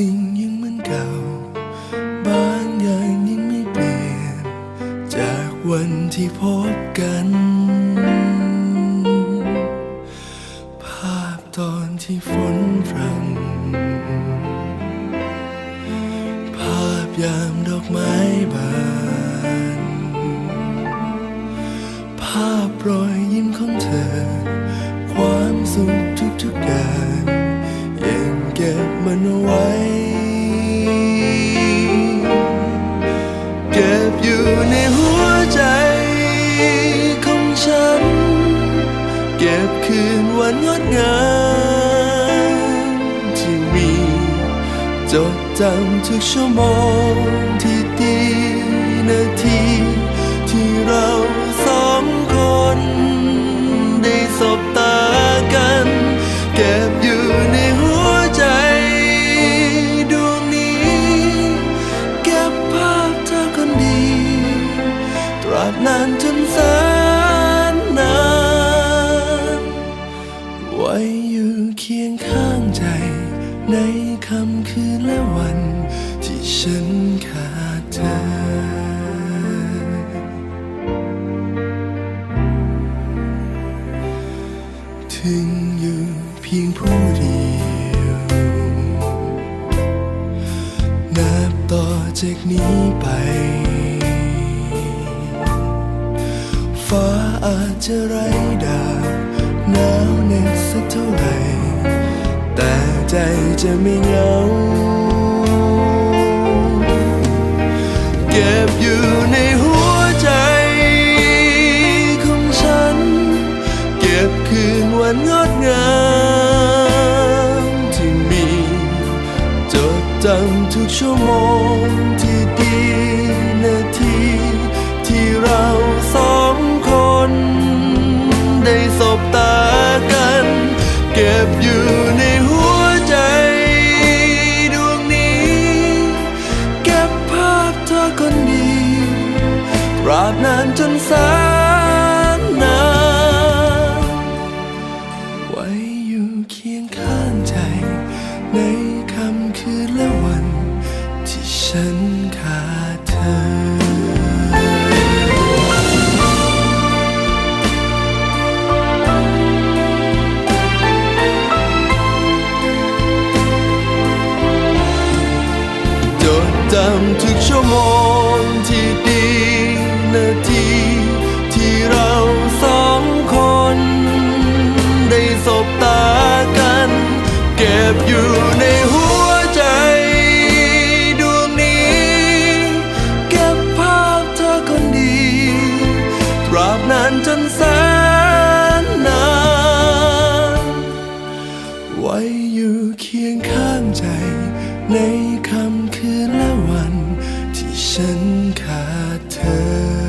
สิ่งยังเหมือนเก่า บางอย่างยังไม่เปลี่ยน จากวันที่พบกัน ภาพตอนที่ฝนพรำภาพยามดอกไม้บาน ภาพรอยยิ้มของเธอ ความสุขทุกๆอย่าง เก็บมันไว้ เก็บอยู่ในหัวใจของฉัน เก็บคืนวันงดงามที่มี จดจำทุกชั่วโมงที่ ฉันขาดเธอ ถึงอยู่เพียงผู้เดียว นับต่อจากนี้ไปฟ้าอาจจะไร้ดาวหนาวเหน็บสักเท่าไหร่ แต่ใจจะไม่เหงา จำทุกชั่วโมงที่ดี ฉันขาดเธอจดจำทุกชั่วโมงที่ดีนาทีที่เราสองคน ได้สบตากัน เก็บอยู่ เคียงข้างใจ ในค่ำคืนและวันที่ฉันขาดเธอ